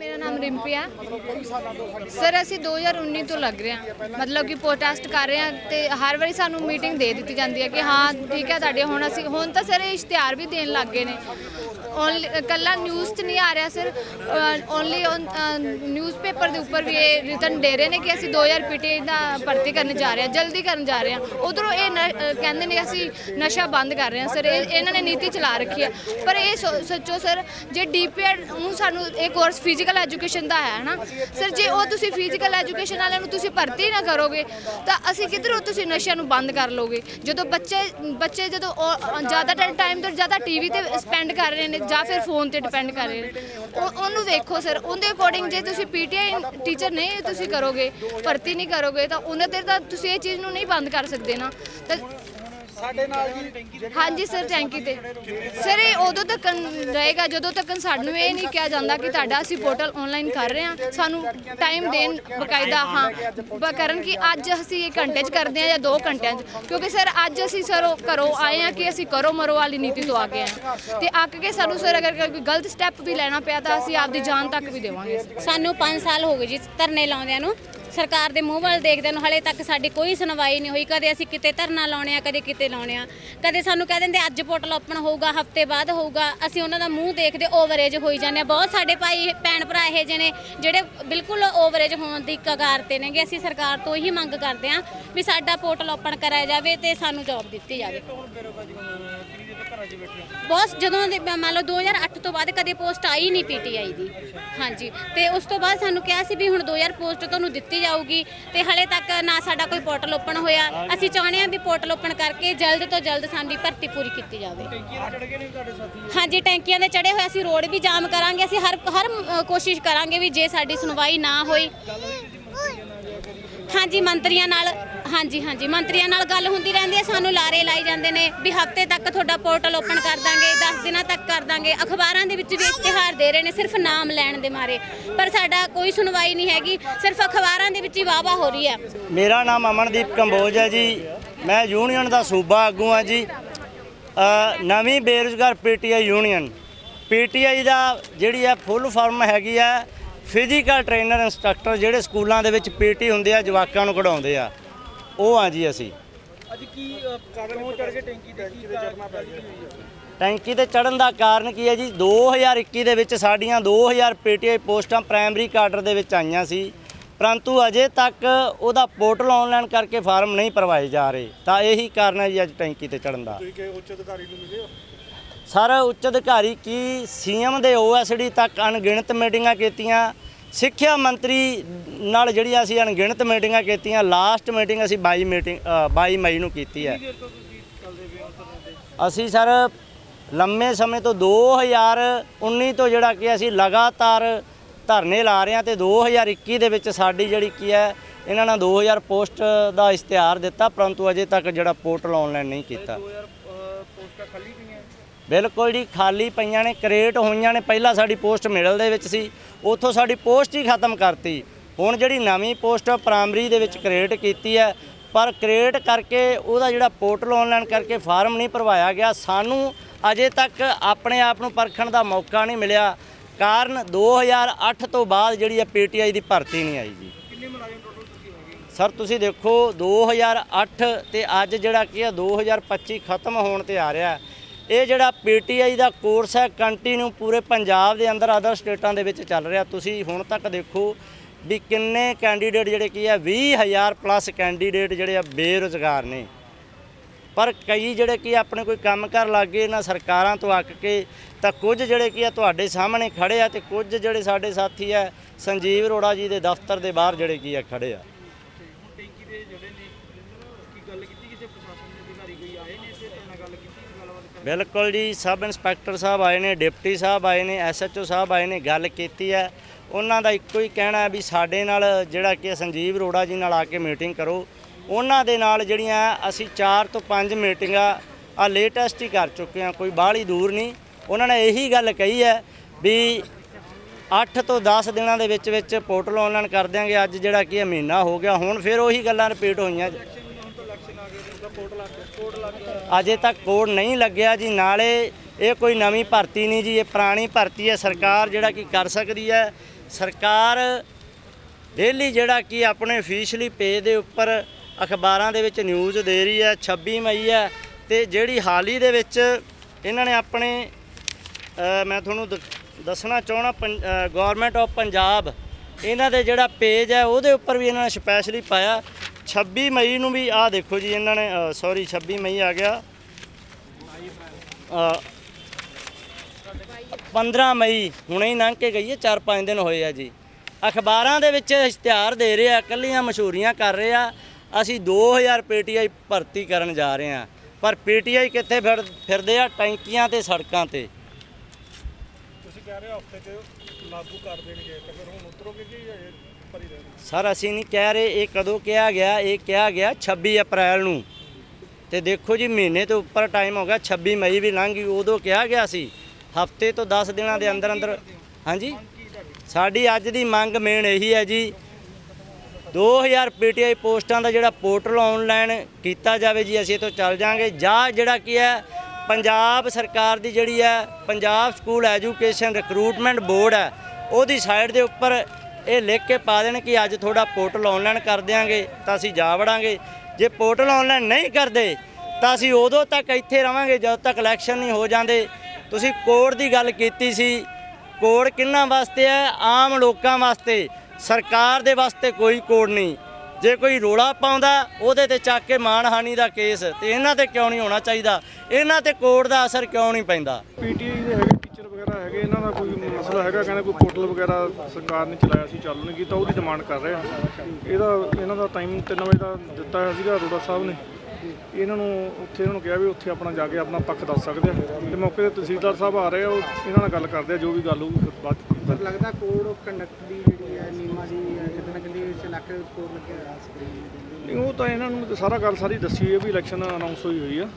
ਮੇਰਾ ਨਾਮ ਰਿੰਪੀ ਆ। ਸਰ ਅਸੀਂ 2019 ਤੋਂ ਲੱਗ ਰਹੇ ਹਾਂ। ਮਤਲਬ ਕਿ ਪ੍ਰੋਟੈਸਟ ਕਰ ਰਹੇ ਹਾਂ ਤੇ ਹਰ ਵਾਰੀ ਸਾਨੂੰ ਮੀਟਿੰਗ ਦੇ ਦਿੱਤੀ ਜਾਂਦੀ ਹੈ ਕਿ ਹਾਂ, ਠੀਕ ਹੈ ਤੁਹਾਡੇ, ਹੁਣ ਅਸੀਂ, ਹੁਣ ਤਾਂ ਸਰ ਇਸ਼ਤਿਹਾਰ ਵੀ ਦੇਣ ਲੱਗ ਗਏ ਨੇ। ਓਨਲੀ ਕੱਲਾ ਨਿਊਜ਼ 'ਚ ਨਹੀਂ ਆ ਰਿਹਾ ਸਰ ਓਨਲੀ ਨਿਊਜ਼ਪੇਪਰ ਦੇ ਉੱਪਰ ਵੀ ਇਹ ਰਿਟਨ ਦੇ ਰਹੇ ਨੇ ਕਿ ਅਸੀਂ 2000 ਪੀਟੀ ਦਾ ਭਰਤੀ ਕਰਨ ਜਾ ਰਹੇ ਹਾਂ ਜਲਦੀ ਕਰਨ ਜਾ ਰਹੇ ਹਾਂ। ਉਧਰੋਂ ਇਹ ਨ- ਅ, ਕਹਿੰਦੇ ਨੇ ਅਸੀਂ ਨਸ਼ਾ ਬੰਦ ਕਰ ਰਹੇ ਹਾਂ ਸਰ ਇਹ ਇਹਨਾਂ ਨੇ ਨੀਤੀ ਚਲਾ ਰੱਖੀ ਹੈ। ਪਰ ਇਹ ਸੋ- ਸੋਚੋ ਸਰ ਜੇ ਡੀਪੀਐਡ ਨੂੰ ਸਾਨੂੰ ਇਹ ਕੋਰਸ ਫਿਜ਼ੀਕਲ ਐਜੂਕੇਸ਼ਨ ਦਾ ਹੈ ਨਾ ਸਰ ਜੇ ਉਹ ਤੁਸੀਂ ਫਿਜ਼ੀਕਲ ਐਜੂਕੇਸ਼ਨ ਵਾਲਿਆਂ ਨੂੰ ਤੁਸੀਂ ਭਰਤੀ ਨਾ ਕਰੋਗੇ ਤਾਂ ਅਸੀਂ ਕਿੱਧਰੋਂ ਤੁਸੀਂ ਨਸ਼ਿਆਂ ਨੂੰ ਬੰਦ ਕਰ ਲੋਗੇ ਜਦੋਂ ਬੱਚੇ ਬੱਚੇ ਜਦੋਂ ਉਹ ਜ਼ਿਆਦਾ ਟਾਈਮ ਤੋਂ ਜ਼ਿਆਦਾ ਟੀਵੀ ਤੇ ਸਪੈਂਡ ਕਰ ਰਹੇ ਨੇ ਜਾਂ ਫਿਰ ਫੋਨ ਤੇ ਡਿਪੈਂਡ ਕਰ ਰਹੇ ਨੇ। ਉਹ ਉਹਨੂੰ ਵੇਖੋ ਸਰ, ਉਹਦੇ ਅਕੋਰਡਿੰਗ ਜੇ ਤੁਸੀਂ ਪੀਟੀਆਈ ਟੀਚਰ ਨਹੀਂ ਤੁਸੀਂ ਕਰੋਗੇ, ਭਰਤੀ ਨਹੀਂ ਕਰੋਗੇ, ਤਾਂ ਉਹਨਾਂ ਤੇ ਤਾਂ ਤੁਸੀਂ ਇਹ ਚੀਜ਼ ਨੂੰ ਨਹੀਂ ਬੰਦ ਕਰ ਸਕਦੇ ਨਾ। ਤਾਂ ਸਾਡੇ ਨਾਲ ਜੀ ਹਾਂਜੀ ਸਰ ਟੈਂਕੀ ਤੇ ਸਰ ਇਹ ਉਦੋਂ ਤੱਕ ਰਹੇਗਾ ਜਦੋਂ ਤੱਕ ਸਾਨੂੰ ਇਹ ਨਹੀਂ ਕਿਹਾ ਜਾਂਦਾ ਕਿ ਤੁਹਾਡਾ ਅਸੀਂ ਪੋਰਟਲ ਆਨਲਾਈਨ ਕਰ ਰਹੇ ਹਾਂ। ਸਾਨੂੰ ਟਾਈਮ ਦੇਣ ਬਕਾਇਦਾ ਹਾਂ ਬ- ਕਰਨ ਕਿ ਅੱਜ ਅਸੀਂ ਇਹ ਘੰਟੇ 'ਚ ਕਰਦੇ ਹਾਂ ਜਾਂ 2 ਘੰਟਿਆਂ 'ਚ। ਕਿਉਂਕਿ ਸਰ ਅੱਜ ਅਸੀਂ ਸਰ ਉਹ ਘਰੋਂ ਆਏ ਹਾਂ ਕਿ ਅਸੀਂ ਕਰੋ ਮਰੋ ਵਾਲੀ ਨੀਤੀ ਤੋਂ ਆ ਗਏ ਹਾਂ। ਤੇ ਅੱਕ ਕੇ ਸਾਨੂੰ ਸਰ ਅਗਰ ਕੋਈ ਗਲਤ ਸਟੈਪ ਵੀ ਲੈਣਾ ਪਿਆ ਤਾਂ ਅਸੀਂ ਆਪਦੀ ਜਾਨ ਤੱਕ ਵੀ ਦੇਵਾਂਗੇ ਸਾਨੂੰ 5 ਸਾਲ ਹੋ ਗਏ ਜੀ ਧਰਨੇ ਲਾਉਂਦਿਆਂ ਨੂੰ। ਸਰਕਾਰ ਦੇ ਮੂੰਹ ਵੱਲ ਦੇਖਦਿਆਂ ਨੂੰ ਹਲੇ ਤੱਕ ਸਾਡੀ ਕੋਈ ਸੁਣਵਾਈ ਨਹੀਂ ਹੋਈ ਕਦੇ ਅਸੀਂ ਕਿਤੇ ਧਰਨਾ ਲਾਉਣੇ ਆ ਕਦੇ ਕਿਤੇ ਲਾਉਣੇ ਆ। ਕਦੇ ਸਾਨੂੰ ਕਹਿ ਦਿੰਦੇ ਅੱਜ ਪੋਰਟਲ ਓਪਨ ਹੋਊਗਾ ਹਫ਼ਤੇ ਬਾਅਦ ਹੋਊਗਾ ਅਸੀਂ ਉਹਨਾਂ ਦਾ ਮੂੰਹ ਦੇਖਦੇ ਓਵਰੇਜ ਹੋਈ ਜਾਂਦੇ ਆ। ਬਹੁਤ ਸਾਡੇ ਭਾਈ ਭੈਣ ਭਰਾ ਇਹੋ ਜਿਹੇ ਨੇ ਜਿਹੜੇ ਬਿਲਕੁਲ ਓਵਰੇਜ ਹੋਣ ਦੀ ਕਗਾਰ ਤੇ ਨੇਗੇ ਅਸੀਂ ਸਰਕਾਰ ਤੋਂ ਇਹੀ ਮੰਗ ਕਰਦੇ ਆ ਵੀ ਸਾਡਾ ਪੋਰਟਲ ਓਪਨ ਕਰਾਇਆ ਜਾਵੇ ਤੇ ਸਾਨੂੰ ਜੌਬ ਦਿੱਤੀ ਜਾਵੇ। ਬਹੁਤ ਜਦੋਂ ਦੇ ਮੰਨ ਲਓ 2008 ਤੋਂ ਬਾਅਦ ਕਦੇ ਪੋਸਟ ਆਈ ਨਹੀਂ ਪੀਟੀਆਈ ਦੀ। ਹਾਂਜੀ ਤੇ ਉਸ ਤੋਂ ਬਾਅਦ ਸਾਨੂੰ ਕਿਹਾ ਸੀ ਵੀ ਹੁਣ 2000 ਪੋਸਟ ਤੁਹਾਨੂੰ ਦਿੱਤੀ ਜਾਊਗੀ ਤੇ ਹਲੇ ਤੱਕ ਨਾ ਸਾਡਾ ਕੋਈ ਪੋਰਟਲ ਓਪਨ ਹੋਇਆ। ਅਸੀਂ ਚਾਹੁੰਦੇ ਹਾਂ ਵੀ ਪੋਰਟਲ ਓਪਨ ਕਰਕੇ ਜਲਦ ਤੋਂ ਜਲਦ ਸਾਡੀ ਭਰਤੀ ਪੂਰੀ ਕੀਤੀ ਜਾਵੇ। ਹਾਂਜੀ ਟੈਂਕੀਆਂ ਦੇ ਚੜੇ ਹੋਏ ਅਸੀਂ ਰੋਡ ਵੀ ਜਾਮ ਕਰਾਂਗੇ। ਅਸੀਂ ਹਰ ਹਰ ਕੋਸ਼ਿਸ਼ ਕਰਾਂਗੇ ਵੀ ਜੇ ਸਾਡੀ ਸੁਣਵਾਈ ਨਾ ਹੋਈ। ਹਾਂਜੀ ਮੰਤਰੀਆਂ ਨਾਲ। ਹਾਂਜੀ ਹਾਂਜੀ। ਮੰਤਰੀਆਂ ਨਾਲ ਗੱਲ ਹੁੰਦੀ ਰਹਿੰਦੀ ਹੈ, ਸਾਨੂੰ ਲਾਰੇ ਲਾਈ ਜਾਂਦੇ ਨੇ ਵੀ ਹਫ਼ਤੇ ਤੱਕ ਤੁਹਾਡਾ ਪੋਰਟਲ ਓਪਨ ਕਰ ਦਾਂਗੇ 10 ਦਿਨਾਂ ਤੱਕ ਕਰ ਦਾਂਗੇ। ਅਖਬਾਰਾਂ ਦੇ ਵਿੱਚ ਵੀ ਇਸ਼ਤਿਹਾਰ ਦੇ ਰਹੇ ਨੇ, ਸਿਰਫ ਨਾਮ ਲੈਣ ਦੇ ਮਾਰੇ। ਪਰ ਸਾਡਾ ਕੋਈ ਸੁਣਵਾਈ ਨਹੀਂ ਹੈਗੀ, ਸਿਰਫ ਅਖਬਾਰਾਂ ਦੇ ਵਿੱਚ ਹੀ ਵਾਵਾ ਹੋ ਰਹੀ ਹੈ। ਮੇਰਾ ਨਾਮ ਅਮਨਦੀਪ ਕੰਬੋਜ ਹੈ ਜੀ। ਮੈਂ ਯੂਨੀਅਨ ਦਾ ਸੂਬਾ ਆਗੂ ਹਾਂ ਜੀ। ਨਵੀਂ ਬੇਰੁਜ਼ਗਾਰ ਪੀਟੀਆਈ ਯੂਨੀਅਨ। ਪੀਟੀਆਈ ਦਾ ਜਿਹੜੀ ਆ ਫੁੱਲ ਫਾਰਮ ਹੈਗੀ ਆ ਫਿਜ਼ੀਕਲ ਟ੍ਰੇਨਰ, ਇੰਸਟ੍ਰਕਟਰ, ਜਿਹੜੇ ਸਕੂਲਾਂ ਦੇ ਵਿੱਚ ਪੀਟੀ ਹੁੰਦੇ ਆ, ਜਵਾਕਾਂ ਨੂੰ ਕਢਾਉਂਦੇ ਆ। ਉਹ ਆ ਜੀ ਅਸੀਂ। ਅੱਜ ਕੀ ਕਾਗਜ਼ ਚੜ ਕੇ ਟੈਂਕੀ ਤੇ ਕੀ ਚੜਨਾ ਪੈ ਗਿਆ ਟੈਂਕੀ ਤੇ ਚੜਨ ਦਾ ਕਾਰਨ ਕੀ ਹੈ ਜੀ? 2021 ਦੇ ਵਿੱਚ ਸਾਡੀਆਂ 2000 ਪੀਟੀਆਈ ਪੋਸਟਾਂ ਪ੍ਰਾਇਮਰੀ ਕਾਡਰ ਦੇ ਵਿੱਚ ਆਈਆਂ ਸੀ। ਪਰੰਤੂ ਅਜੇ ਤੱਕ ਉਹਦਾ ਪੋਰਟਲ ਆਨਲਾਈਨ ਕਰਕੇ ਫਾਰਮ ਨਹੀਂ ਭਰਵਾਏ ਜਾ ਰਹੇ। ਤਾਂ ਇਹੀ ਕਾਰਨ ਹੈ ਜੀ ਅੱਜ ਟੈਂਕੀ ਤੇ ਚੜਨ ਦਾ। ਤੁਸੀਂ ਕਿ ਉੱਚ ਅਧਿਕਾਰੀ ਨੂੰ ਮਿਲੇ ਹੋ? ਸਰ ਉੱਚ ਅਧਿਕਾਰੀ ਕੀ ਸੀਐਮ ਦੇ ਓਐਸਡੀ ਤੱਕ ਅਣਗਿਣਤ ਮੀਟਿੰਗਾਂ ਕੀਤੀਆਂ? ਸਿੱਖਿਆ ਮੰਤਰੀ ਨਾਲ ਜਿਹੜੀਆਂ ਅਸੀਂ ਅਣਗਿਣਤ ਮੀਟਿੰਗਾਂ ਕੀਤੀਆਂ ਲਾਸਟ ਮੀਟਿੰਗ ਅਸੀਂ 22 ਮੀਟਿੰਗ ਅ, 22 ਮਈ ਨੂੰ ਕੀਤੀ ਹੈ। ਅਸੀਂ ਸਰ ਲੰਮੇ ਸਮੇਂ ਤੋਂ 2019 ਤੋਂ ਜਿਹੜਾ ਕਿ ਅਸੀਂ ਲਗਾਤਾਰ ਧਰਨੇ ਲਾ ਰਹੇ ਹਾਂ ਤੇ 2021 ਦੇ ਵਿੱਚ ਸਾਡੀ ਜਿਹੜੀ ਕੀ ਹੈ ਇਹਨਾਂ ਨੇ 2000 ਪੋਸਟ ਦਾ ਇਸ਼ਤਿਹਾਰ ਦਿੱਤਾ ਪਰੰਤੂ ਅਜੇ ਤੱਕ ਜਿਹੜਾ ਪੋਰਟਲ ਆਨਲਾਈਨ ਨਹੀਂ ਕੀਤਾ। ਬਿਲਕੁਲ ਜੀ ਖਾਲੀ ਪਈਆਂ ਨੇ ਕ੍ਰੀਏਟ ਹੋਈਆਂ ਨੇ ਪਹਿਲਾਂ ਸਾਡੀ ਪੋਸਟ ਮਿਡਲ ਦੇ ਵਿੱਚ ਸੀ ਉੱਥੋਂ ਸਾਡੀ ਪੋਸਟ ਹੀ ਖਤਮ ਕਰਤੀ। ਹੁਣ ਜਿਹੜੀ ਨਵੀਂ ਪੋਸਟ ਪ੍ਰਾਇਮਰੀ ਦੇ ਵਿੱਚ ਕ੍ਰੀਏਟ ਕੀਤੀ ਹੈ ਪਰ ਕ੍ਰੀਏਟ ਕਰਕੇ ਉਹਦਾ ਜਿਹੜਾ ਪੋਰਟਲ ਆਨਲਾਈਨ ਕਰਕੇ ਫਾਰਮ ਨਹੀਂ ਭਰਵਾਇਆ ਗਿਆ। ਸਾਨੂੰ ਅਜੇ ਤੱਕ ਆਪਣੇ ਆਪ ਨੂੰ ਪਰਖਣ ਦਾ ਮੌਕਾ ਨਹੀਂ ਮਿਲਿਆ। ਕਾਰਨ 2008 ਤੋਂ ਬਾਅਦ ਜਿਹੜੀ ਹੈ ਪੀਟੀਆਈ ਦੀ ਭਰਤੀ ਨਹੀਂ ਆਈ ਜੀ। ਕਿੰਨੇ ਮੁਲਾਜ਼ਮ ਟੋਟਲ ਤੁਸੀਂ ਹੈਗੇ? ਸਰ ਤੁਸੀਂ ਦੇਖੋ 2008 ਤੇ ਅੱਜ ਜਿਹੜਾ ਕੀ ਹੈ 2025 ਖਤਮ ਹੋਣ ਤੇ ਆ ਰਿਹਾ। ਹੈ। ਇਹ ਜਿਹੜਾ ਪੀਟੀਆਈ ਦਾ ਕੋਰਸ ਹੈ ਕੰਟੀਨਿਊ ਪੂਰੇ ਪੰਜਾਬ ਦੇ ਅੰਦਰ ਅਦਰ ਸਟੇਟਾਂ ਦੇ ਵਿੱਚ ਚੱਲ ਰਿਹਾ। ਤੁਸੀਂ ਹੁਣ ਤੱਕ ਦੇਖੋ ਵੀ ਕਿੰਨੇ ਕੈਂਡੀਡੇਟ ਜਿਹੜੇ ਕੀ ਹੈ 20000 ਪਲੱਸ ਕੈਂਡੀਡੇਟ ਜਿਹੜੇ ਆ ਬੇਰੁਜ਼ਗਾਰ ਨੇ। ਪਰ ਕਈ ਜਿਹੜੇ ਕੀ ਆਪਣੇ ਕੋਈ ਕੰਮ ਕਰ ਲੱਗੇ ਨਾ ਸਰਕਾਰਾਂ ਤੋਂ ਅੱਕ ਕੇ ਤਾਂ ਕੁਝ ਜਿਹੜੇ ਕੀ ਆ ਤੁਹਾਡੇ ਸਾਹਮਣੇ ਖੜੇ ਆ ਤੇ ਕੁਝ ਜਿਹੜੇ ਸਾਡੇ ਸਾਥੀ ਆ ਸੰਜੀਵ ਅਰੋੜਾ ਜੀ ਦੇ ਦਫ਼ਤਰ ਦੇ ਬਾਹਰ ਜਿਹੜੇ ਕੀ ਆ ਖੜੇ ਆ। ਬਿਲਕੁਲ ਜੀ, ਸਬ ਇੰਸਪੈਕਟਰ ਸਾਹਿਬ ਆਏ ਨੇ, ਡਿਪਟੀ ਸਾਹਿਬ ਆਏ ਨੇ, ਐਸਐਚਓ ਸਾਹਿਬ ਆਏ ਨੇ, ਗੱਲ ਕੀਤੀ ਹੈ। ਉਹਨਾਂ ਦਾ ਇੱਕੋ ਹੀ ਕਹਿਣਾ ਹੈ ਵੀ ਸਾਡੇ ਨਾਲ ਜਿਹੜਾ ਕਿ ਸੰਜੀਵ ਅਰੋੜਾ ਜੀ ਨਾਲ ਆ ਕੇ ਮੀਟਿੰਗ ਕਰੋ। ਉਹਨਾਂ ਦੇ ਨਾਲ ਜਿਹੜੀਆਂ ਅਸੀਂ 4 ਤੋਂ 5 ਮੀਟਿੰਗਾਂ ਆ ਲੇਟੈਸਟ ਹੀ ਕਰ ਚੁੱਕੇ ਹਾਂ, ਕੋਈ ਬਾਹਲੀ ਦੂਰ ਨਹੀਂ। ਉਹਨਾਂ ਨੇ ਇਹੀ ਗੱਲ ਕਹੀ ਹੈ ਵੀ 8 ਤੋਂ 10 ਦਿਨਾਂ ਦੇ ਵਿੱਚ ਵਿੱਚ ਪੋਰਟਲ ਆਨਲਾਈਨ ਕਰ ਦਿਆਂਗੇ। ਅੱਜ ਜਿਹੜਾ ਕਿ ਹੈ ਮਹੀਨਾ ਹੋ ਗਿਆ, ਹੁਣ ਫਿਰ ਉਹੀ ਗੱਲਾਂ ਰਿਪੀਟ ਹੋਈਆਂ। ਅਜੇ ਤੱਕ ਕੋਡ ਨਹੀਂ ਲੱਗਿਆ ਜੀ। ਨਾਲੇ ਇਹ ਕੋਈ ਨਵੀਂ ਭਰਤੀ ਨਹੀਂ ਜੀ। ਇਹ ਪੁਰਾਣੀ ਭਰਤੀ ਹੈ। ਸਰਕਾਰ ਜਿਹੜਾ ਕੀ ਕਰ ਸਕਦੀ ਹੈ। ਸਰਕਾਰ ਡੇਲੀ ਜਿਹੜਾ ਕਿ ਆਪਣੇ ਅਫੀਸ਼ੀਅਲੀ ਪੇਜ ਦੇ ਉੱਪਰ ਅਖਬਾਰਾਂ ਦੇ ਵਿੱਚ ਨਿਊਜ਼ ਦੇ ਰਹੀ ਹੈ। 26 ਮਈ ਹੈ ਤੇ ਜਿਹੜੀ ਹਾਲ ਹੀ ਦੇ ਵਿੱਚ ਇਹਨਾਂ ਨੇ ਆਪਣੇ ਮੈਂ ਤੁਹਾਨੂੰ ਦ- ਦੱਸਣਾ ਚਾਹਣਾ ਗਵਰਨਮੈਂਟ ਆਫ ਪੰਜਾਬ ਇਹਨਾਂ ਦੇ ਜਿਹੜਾ ਪੇਜ ਹੈ, ਉਹਦੇ ਉੱਪਰ ਵੀ ਇਹਨਾਂ ਨੇ ਸਪੈਸ਼ਲੀ ਪਾਇਆ। 26 ਮਈ ਨੂੰ ਵੀ ਆਹ ਦੇਖੋ ਜੀ ਇਹਨਾਂ ਨੇ ਸੌਰੀ 26 ਮਈ ਆ ਗਿਆ। ਅ, 15 ਮਈ ਹੁਣੇ ਹੀ ਲੰਘ ਕੇ ਗਈ ਹੈ 4-5 ਦਿਨ ਹੋਏ ਆ ਜੀ। ਅਖਬਾਰਾਂ ਦੇ ਵਿੱਚ ਇਸ਼ਤਿਹਾਰ ਦੇ ਰਹੇ ਆ ਕੱਲੀਆਂ ਮਸ਼ਹੂਰੀਆਂ ਕਰ ਰਹੇ ਆ। ਅਸੀਂ 2000 ਪੀਟੀਆਈ ਭਰਤੀ ਕਰਨ ਜਾ ਰਹੇ ਆ। ਪਰ ਪੀਟੀਆਈ ਕਿੱਥੇ ਫਿਰ ਫਿਰਦੇ ਆ? ਟੈਂਕੀਆਂ ਤੇ ਸੜਕਾਂ ਤੇ। ਤੁਸੀਂ ਕਹਿ ਰਹੇ ਹੋ ਹਫ਼ਤੇ 'ਚ ਲਾਗੂ ਕਰ ਦੇਣਗੇ ਤੇ ਫਿਰ ਹੁਣ ਉਤਰੋਗੇ ਕਿ ਸਰ, ਅਸੀਂ ਨਹੀਂ ਕਹਿ ਰਹੇ, ਇਹ ਕਦੋਂ ਕਿਹਾ ਗਿਆ, ਇਹ ਕਿਹਾ ਗਿਆ 26 ਅਪ੍ਰੈਲ ਨੂੰ। ਤੇ ਦੇਖੋ ਜੀ, ਮਹੀਨੇ ਤੋਂ ਉੱਪਰ ਟਾਈਮ ਹੋ ਗਿਆ 26 ਮਈ ਵੀ ਲੰਘ ਗਈ, ਉਦੋਂ ਕਿਹਾ ਗਿਆ ਸੀ। ਹਫ਼ਤੇ ਤੋਂ 10 ਦਿਨਾਂ ਦੇ ਅੰਦਰ ਅੰਦਰ ਹਾਂਜੀ? ਸਾਡੀ ਅੱਜ ਦੀ ਮੰਗ ਮੇਨ ਇਹੀ ਹੈ ਜੀ 2000 ਪੀਟੀਆਈ ਪੋਸਟਾਂ ਦਾ ਜਿਹੜਾ ਪੋਰਟਲ ਆਨਲਾਈਨ ਕੀਤਾ ਜਾਵੇ ਜੀ, ਅਸੀਂ ਇਹ ਤੋਂ ਚੱਲ ਜਾਾਂਗੇ ਜਾਂ ਜਿਹੜਾ ਕੀ ਹੈ, ਪੰਜਾਬ ਸਰਕਾਰ ਦੀ ਜਿਹੜੀ ਹੈ, Punjab school education recruitment board ਹੈ, ਉਹਦੀ ਸਾਈਡ ਦੇ ਉੱਪਰ ਇਹ ਲਿਖ ਕੇ ਪਾ ਦੇਣ ਕਿ ਅੱਜ ਤੁਹਾਡਾ ਪੋਰਟਲ ਆਨਲਾਈਨ ਕਰ ਦਿਆਂਗੇ, ਤਾਂ ਅਸੀਂ ਜਾ ਵੜਾਂਗੇ। ਜੇ ਪੋਰਟਲ ਆਨਲਾਈਨ ਨਹੀਂ ਕਰਦੇ, ਤਾਂ ਅਸੀਂ ਉਦੋਂ ਤੱਕ ਇੱਥੇ ਰਵਾਂਗੇ ਜਦੋਂ ਤੱਕ ਇਲੈਕਸ਼ਨ ਨਹੀਂ ਹੋ ਜਾਂਦੇ। ਤੁਸੀਂ ਕੋਡ ਦੀ ਗੱਲ ਕੀਤੀ ਸੀ। ਕੋਡ ਕਿੰਨਾਂ ਵਾਸਤੇ ਹੈ? ਆਮ ਲੋਕਾਂ ਵਾਸਤੇ। ਸਰਕਾਰ ਦੇ ਵਾਸਤੇ ਕੋਈ ਕੋਡ ਨਹੀਂ। ਜੇ ਕੋਈ ਰੋਲਾ ਪਾਉਂਦਾ, ਉਹਦੇ ਤੇ ਚੱਕ ਕੇ ਮਾਨਹਾਨੀ ਦਾ ਕੇਸ। ਤੇ ਇਹਨਾਂ ਤੇ ਕਿਉਂ ਨਹੀਂ ਹੋਣਾ ਚਾਹੀਦਾ? ਇਹਨਾਂ ਤੇ ਕੋਡ ਦਾ ਅਸਰ ਕਿਉਂ ਨਹੀਂ ਪੈਂਦਾ? ਪੀਟੀਆਈ ਦੇ ਹੈਗੇ ਟੀਚਰ ਵਗੈਰਾ ਹੈਗੇ ਦਾ ਕੋਈ ਮਸਲਾ ਹੈਗਾ ਕਹਿੰਦੇ ਕੋਈ ਪੋਰਟਲ ਵਗੈਰਾ ਸਰਕਾਰ ਨੇ ਚਲਾਇਆ ਸੀ ਚਾਲੂ ਨਹੀਂ ਕੀਤਾ ਉਹਦੀ ਡਿਮਾਂਡ ਕਰ ਰਹੇ ਆ। ਇਹਦਾ ਇਹਨਾਂ ਦਾ ਟਾਈਮ 3 ਵਜੇ ਦਾ ਦਿੱਤਾ ਹੋਇਆ ਸੀਗਾ ਅਰੋੜਾ ਸਾਹਿਬ ਨੇ। ਇਹਨਾਂ ਨੂੰ ਉੱਥੇ ਇਹਨਾਂ ਨੂੰ ਕਿਹਾ ਵੀ ਉੱਥੇ ਆਪਣਾ ਜਾ ਕੇ ਆਪਣਾ ਪੱਖ ਦੱਸ ਸਕਦੇ ਆ। ਤੇ ਮੌਕੇ ਤੇ ਤਹਿਸੀਲਦਾਰ ਸਾਹਿਬ ਆ ਰਹੇ ਆ ਉਹ ਇਹਨਾਂ ਨਾਲ ਗੱਲ ਕਰਦੇ ਆ ਜੋ ਵੀ ਗੱਲ ਫਿਰ ਬਾਅਦ ਲੱਗਦਾ ਕੋਡ ਆਫ ਕੰਡਕਟ ਦੀ ਜਿਹੜੀ ਹੈ ਨੀਮਾ ਦੀ ਕਿਤੇ ਨਾ ਕਿਤੇ ਇਸ ਇਲਾਕੇ ਵਿੱਚ ਕੋਡ ਲੱਗਿਆ ਹੋਇਆ ਸੀ। ਨਹੀਂ ਉਹ ਤਾਂ ਇਹਨਾਂ ਨੂੰ ਸਾਰਾ ਗੱਲ ਸਾਰੀ ਦੱਸੀ ਹੋਈ ਹੈ ਵੀ ਇਲੈਕਸ਼ਨ ਅਨਾਉਂਸ ਹੋਈ ਹੋਈ ਆ।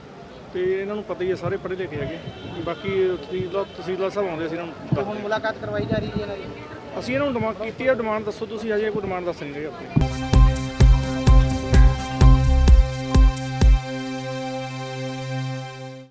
ਤੇ ਇਹਨਾਂ ਨੂੰ ਪਤਾ ਹੀ ਹੈ ਸਾਰੇ ਪੜ੍ਹੇ ਲਿਖੇ ਹੈਗੇ। ਬਾਕੀ ਤਹਿਸੀਲਦਾਰ ਤਹਿਸੀਲਦਾਰ ਸਾਹਿਬ ਆਉਂਦੇ ਸੀ ਇਹਨਾਂ ਨੂੰ ਹੁਣ ਮੁਲਾਕਾਤ ਕਰਵਾਈ ਜਾ ਰਹੀ ਹੈ ਇਹਨਾਂ ਦੀ? ਅਸੀਂ ਇਹਨਾਂ ਨੂੰ ਡਿਮਾਂਡ ਕੀਤੀ ਹੈ ਡਿਮਾਂਡ ਦੱਸੋ ਤੁਸੀਂ ਹਜੇ ਕੋਈ ਡਿਮਾਂਡ ਦੱਸ ਨਹੀਂ ਰਹੇ ਆਪਣੀ।